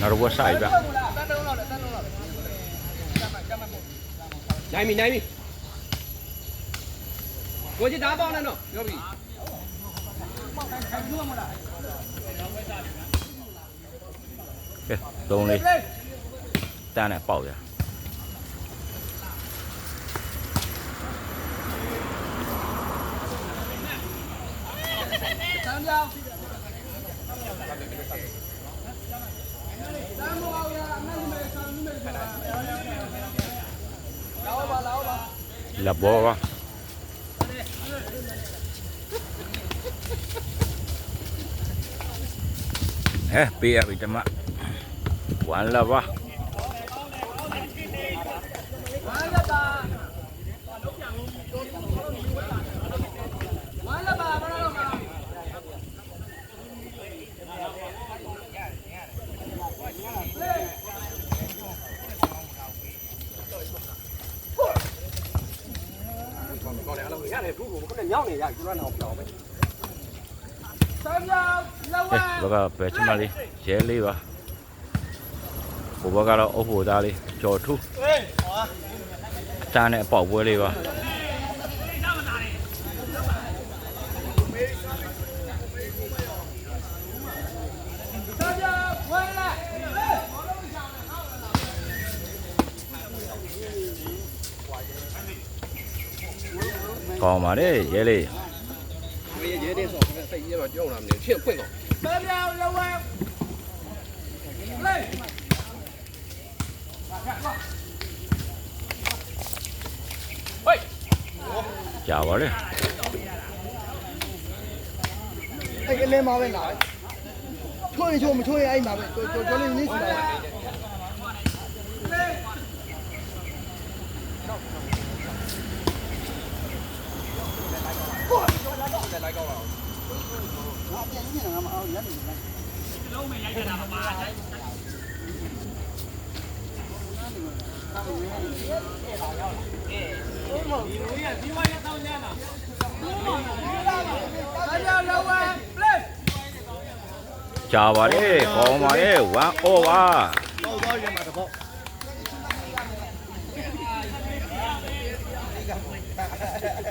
拿着给我杀一遍。三米来米我去打包那种牛逼东丽 Labo quá. Eh, pia bị chấm ạ Quán là quá. Quán là ခုနညောင်းနေရကျွမ်းတော့ပြောင်းပဲတန်းပြောင်းလာဝအဲမ်းဘက်ကပဲချမလေးရဲလေးပါဟိုဘက်ကတော့အုပ်ဖို့သားလေးကြော်ထူးတန်းနဲ့ပေါက်ပွဲလေးပါ တန်းပြောင်းဝမ်းလာ ကောင်းပါလေရဲလေးရေရဲတဲ့ဆိုစိတ်ကြီးတော့ကြောက်လာမလို့ဖြစ်ဖွင့်တော့တန်းပြောင်းလာဝမ်းလေကြာပါလေအဲ့ကလေးမပဲလာချိုးရင်ချိုးမချိုးရင်အဲ့မှာပဲကျော်ကျော်ကျော်လေးနည်းစီတာတန်းပြော chào bà đi con mà đi quá ô ba Thank you.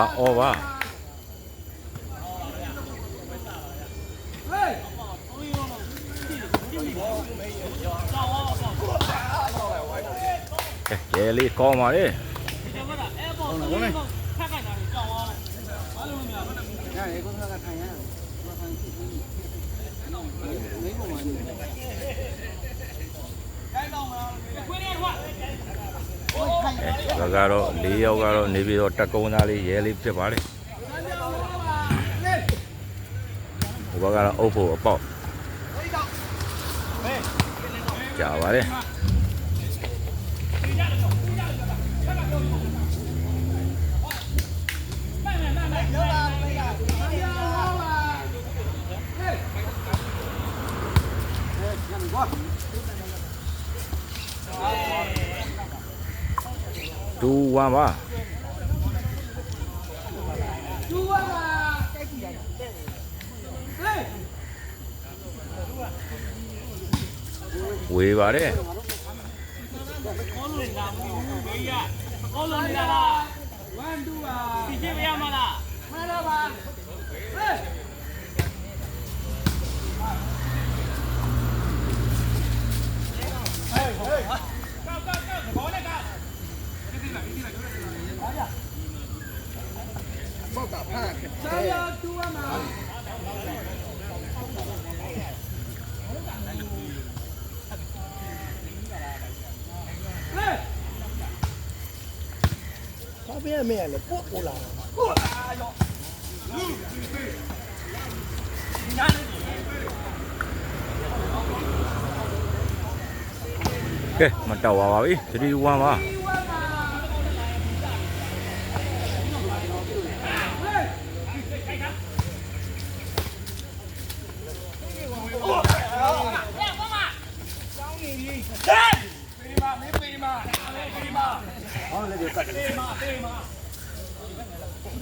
ပါတော့တော့ရမှာတပေါ့ဝမ်းအောပါလေကဲရဲလေးကောင်းပါလေ ရတယ်ကိုယ်ကထိုင်ရမင်းကမှနေ ဒါ ကတော့၄ယောက်ကတော့နေပြီးတော့တက်ကုန်းသားလေးရဲလေးဖြစ်ပါလေဟိုဘက်ကတော့အုပ်ဖို့အပေါက်ကြာပါ လေဒူဝမ်းပါကျူဝါပါလေဝေပါလေကောလုံးလာမလို့ဘေးရကောလုံးလာလားဝမ်ဒူပါဒီကျမရမလားမလာပါလေပေါက် တာဖားခဲ့တန်းပြောင်းကျူဝါမှာလေဘာပြဲမဲလဲပို့ပို့လာကဲမတောက်ပါပါပြီ3 1ပါကျူဝါပါ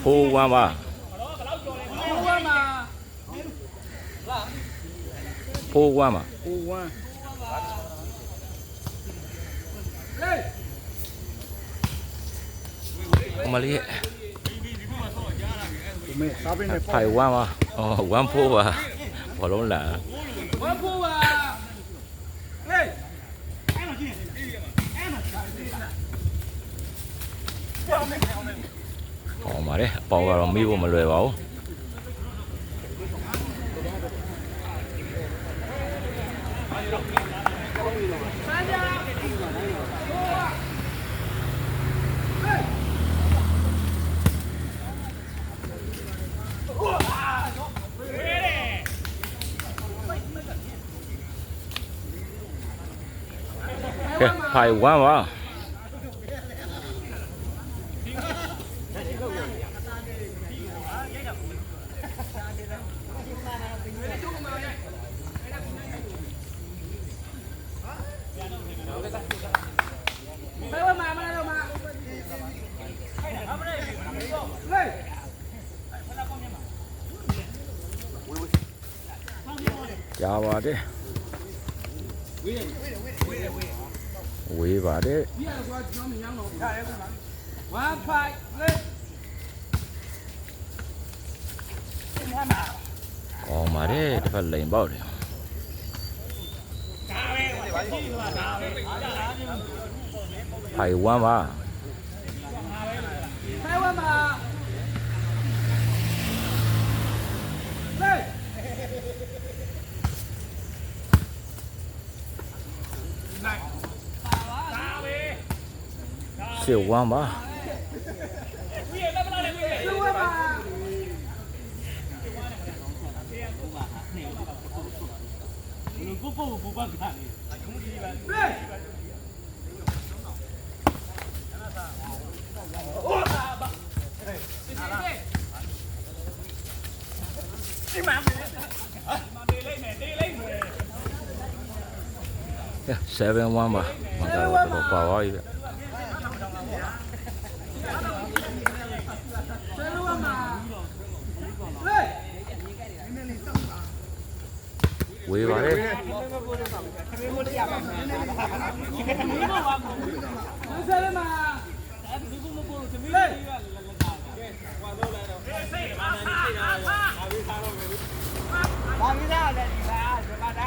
ဖိုးဝမ်းပါဘုရားမှာဖိုးဝမ်းပါဘုဝမ်းအမလေးဒီမဲ့စားပင်းနဲ့ဖိုင်ဝမ်းပါအော်ဝမ်းဖိုးပါဘောလုံးလာဝမ်းဘုရား ဟေးဟောပါတယ်အပေါကတော့မေးဖို့မလွယ်ပါဘူးကဲဖိုင်ဝမ်းပါ တယ်တစ်ဖက်လိန်ပေါက်တယ်ဖိုင်ဝမ်းပါ ဘယ်မှာဟေး စစ်ဝမ်းပါ ဘယ်မှာ ကိုကိုဘူ 不不不不看的。哎！哦，打吧！对，打啦！你妈的！啊！妈的，你妹！你妹！哎！seven 万吧，万才五六百块而已。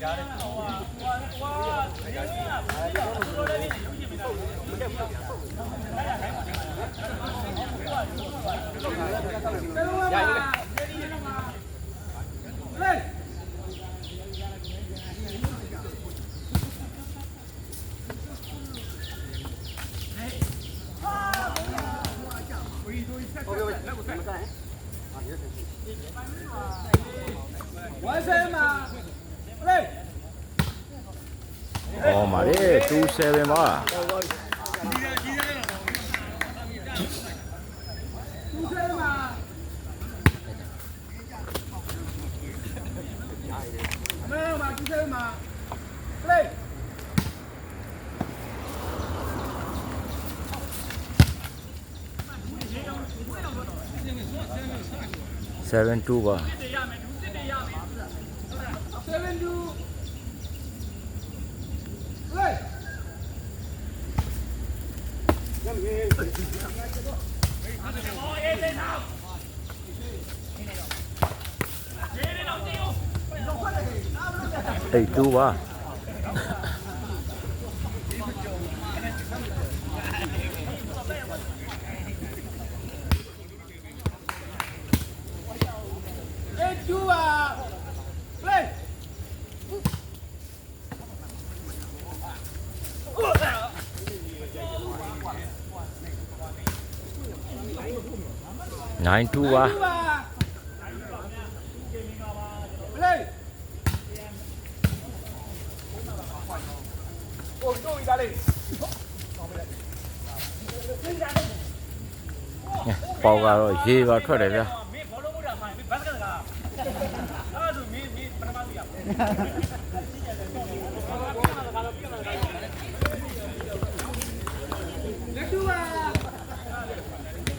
呀，好啊，我我，哎呀，我这都都没注，7ပါဝဆရမမမဝဆရမပလေး7 2ပါ ดูว่า9 2 1 က်ကတော့ရေပါထွက်တယ်ဗျာ မင်းဘောလုံးမှုတာမှမင်းဘတ်စကတ်ကအဲ့ဒါမင်းမင်းပထမဆုံးရ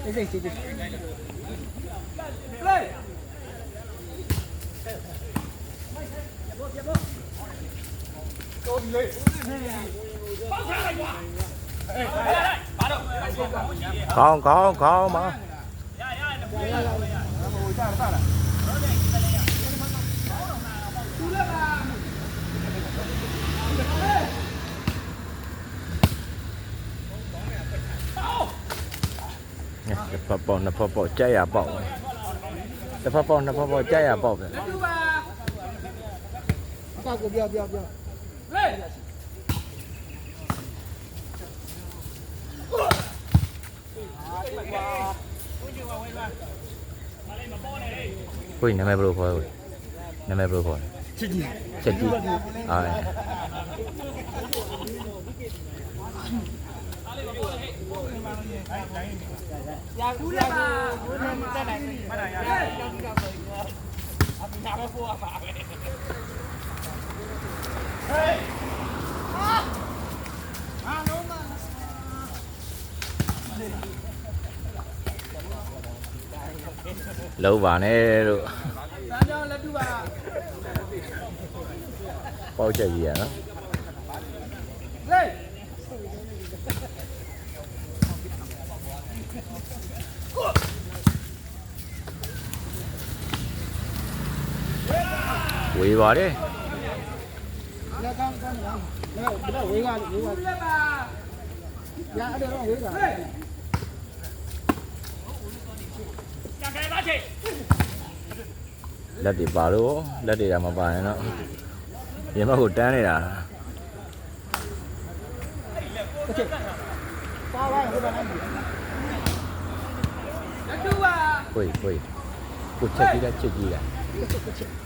အေးစိတ်စိတ် Play. ကောင်းကောင်းကောင်းပါ တစ်ဖက်ပေါက်နှစ်ဖက်ပေါက်ကြက်ရပေါက်တစ်ဖက်ပေါက်နှစ်ဖက်ပေါက်ကြက်ရပေါက်ပဲ အကောက်ကိုပြောပြော phò bò nè phò bò chay à bò nè phò bò nè phò à bò. Nè Hui, nama baru kau. Nama baru kau. Cici. Cici. Ah. Hey! တက်နိုင်ဘူးမနိုင်ရဘူးကြောက်ကြောက်ပဲအပညာပဲပို့ရမှာပဲ လုံးပါနဲ့လို့ တန်းကြောင်းလက်တူပါ ပေါက်ချက်ကြီးရနော် Play. ဝေးပါတယ် လက်ကောင်းကောင်းလားလက်ဝေးကဝေးက Play ba. ရအဲ့တော့ဝေးက လက်တွေပါလို့လက်တွေကမပါရင်တော့ရင်ဘက်ကိုတန်းနေတာပါပါဟိုဘာလဲ Let do ba. ကိုကြီးကိုကြီးကိုချက်ကြီးလားချက်ကြီးလား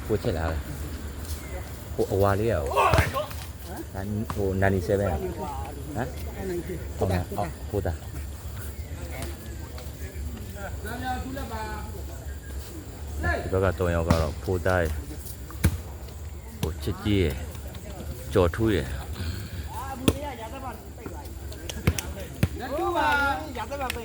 ကိုချက်လားဟိုအဝါလေးရဟိုဟို97ဟမ်အဲ့နိုင်ပြီဟုတ်လားအော်ဟိုတာ ဒီဘက်က3ယောက်ကတော့ဖိုးသားရယ်ဟိုချစ်ကြီးရယ်ကြော်ထူးရယ်အာဘူးလေးကရာသက်ပါပိတ်သွား Let do ba. ရာသက်ပါပိ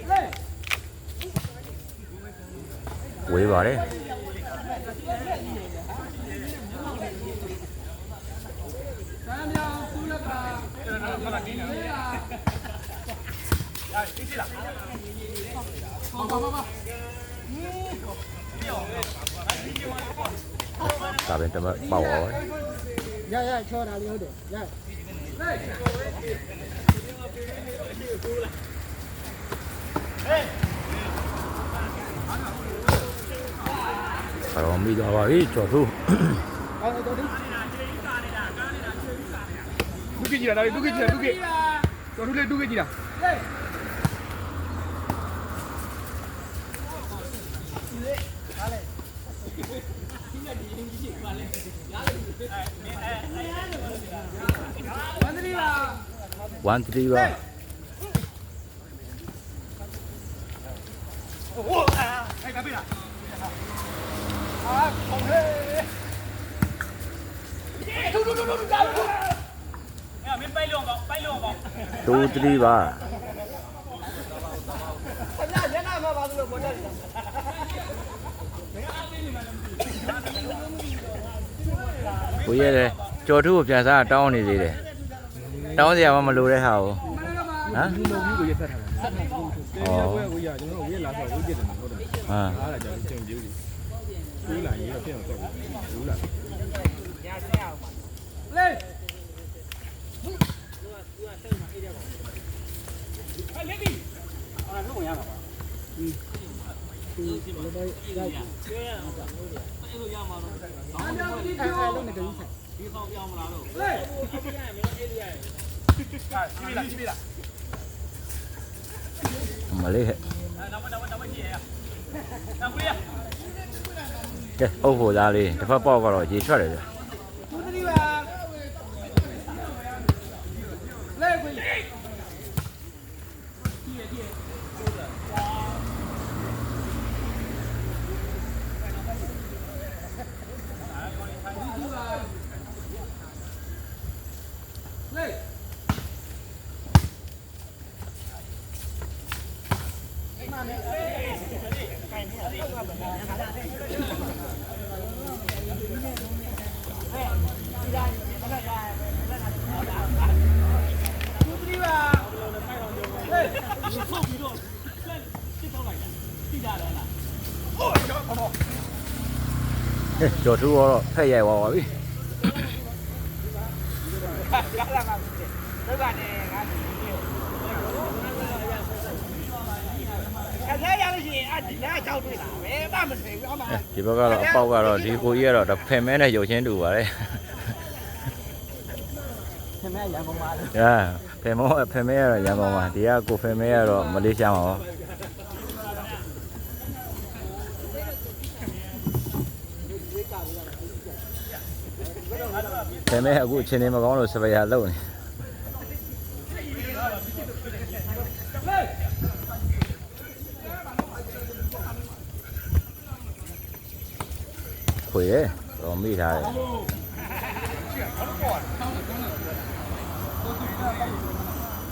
တ် Play. ဝေးပါတယ် Nam ya thu let ba. ဒါပဲတမပေါက်ရောရရချောတာလေးဟုတ်တယ်ရဆရာမိသွားပါပြီကြော်ထူးအော်တော့ဒီ Du ke jira, du ke jira, du ke. Tôi du le du ke jira. Play. 1 3ပါ Hey, cà phê nào? À, không hề. Thu, thu, thu, thu, thu, ra, thu. အဲ့မင်းပိုက်လုံးပေါ့ပိုက်လုံးပေါ့2 3ပါခင်ဗျာညနာမှာပါလို့ပေါ်တက်တယ်ကိုရဲတယ်ကြော်ထူးကိုပြန်စားတောင်းနေသေးတယ် တောင်းစရာမှမလိုတဲ့ဟာကိုဟမ် Thu màu như của Nhật thật hả? ဩ Quê của giờ chúng nó biết lá phở của Nhật là nó đấy. ဟမ် Đó là cho nó chừng dữ đi. Cứ là như là phiên ở tận. Đúng là. ညာဆက်အောင်ပါ Lên. အဲ့အဲ့လုံးနေတယ်ဆက် Lên. မလေးဟဲ့နောက်နောက်နောက်ကြည့်ရနောက်ကိုရကဲအုပ်ဖို့သားလေးတစ်ဖက်ပေါက်ကတော့ရေထွက်တယ်ဗျသူသတိပါလဲခွေဟဲ့ကျော်ထူးတော့ဖက်ရိုက်သွားပါပြီကားလာမှာဒုက္ခနဲ့ငါခက် ရရလို့ရှိရင်အဒီလားကြောက်တွေ့လား ဘယ်မှမသိဘူးအမှဒီဘက်ကတော့အပေါက်ကတော့ဒီကိုကြီးကတော့ဖင်မဲနဲ့ရုပ်ချင်းတူပါတယ်ခင်ဗျာရန်ကုန်မှာလေ။ဟာဖင်မောဖင်မဲကတော့ရန်ကုန်မှာဒီကကိုဖင်မဲကတော့မလေးရှားမှာပါ ဒါပေမဲ့အခုအချိန်နေမကောင်းလို့စပယ်ယာလုံနေခွေရတော့မိထားတယ်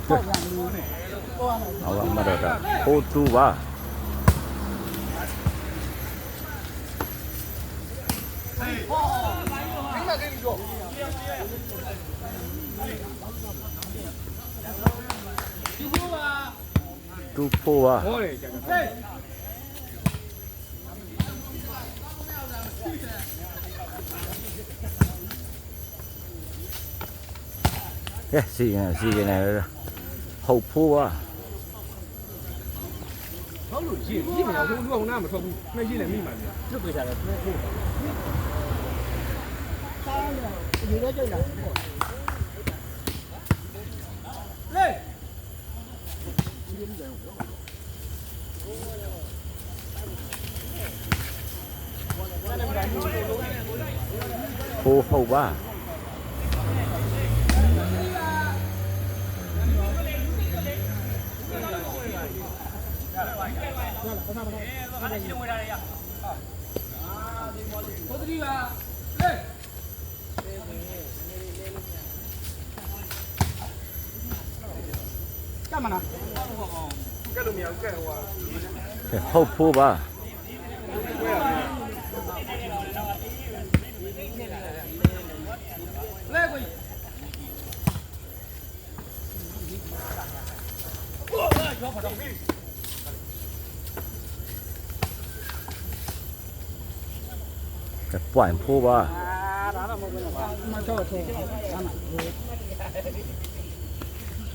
ဟုတ်ပါမတော်တာဟိုသူပါဟေးဟောဘယ်မှာကင်းကြော တူဖို့ပါဟုတ်တယ်ကျွန်တော်ကဲစီရင်စီရင်နေတော့ဟုတ်ဖို့ပါဟုတ်လို့ရည်ရည်မရဘူးလူကဟိုနားမထွက်ဘူးနှိုင်းရည်လည်းမိမှန်တယ်ထွက်ပြကြတယ်ထွက်ဖို့ Phô hầu ba Hãy subscribe cho kênh Ghiền Mì Gõ Để không bỏ lỡ những video hấp dẫn 后坡吧。来过。快点，坡吧。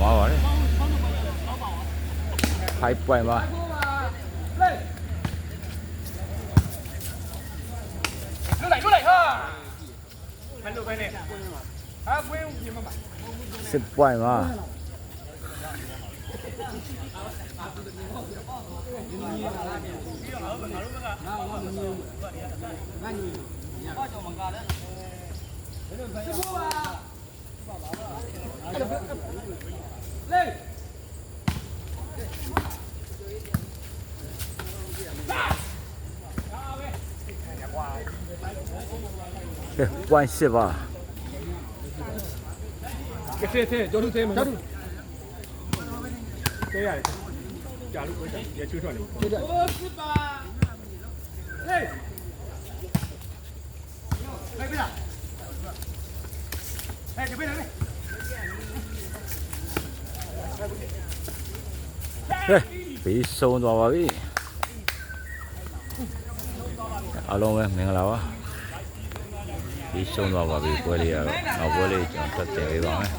ပြန်သွားပါတယ်5 point ပါလွတ်လိုက်လွတ်လိုက်ဟာမလွတ်ပဲနဲ့ဟာကွင်းပြင်မှာ6 point ပါကဲ point 6ပါကဲသေးသေးကျော်လူသေး quan xe vào. Cái xe thế cho đu thế mà. Cho đu. Cái này. Trả lúc với trả chưa chuẩn. Chưa chuẩn Hey! Hey, bây giờ! ည့်နေလေကဲပြီးဆုံးသွားပါပြီအားလုံးပဲမင်္ဂလာပါပြီးဆုံးသွားပါပြီပွဲလေးကတော့နောက်ပွဲလေးကျွန်တော်ဆက်တင်ပေးပါမယ်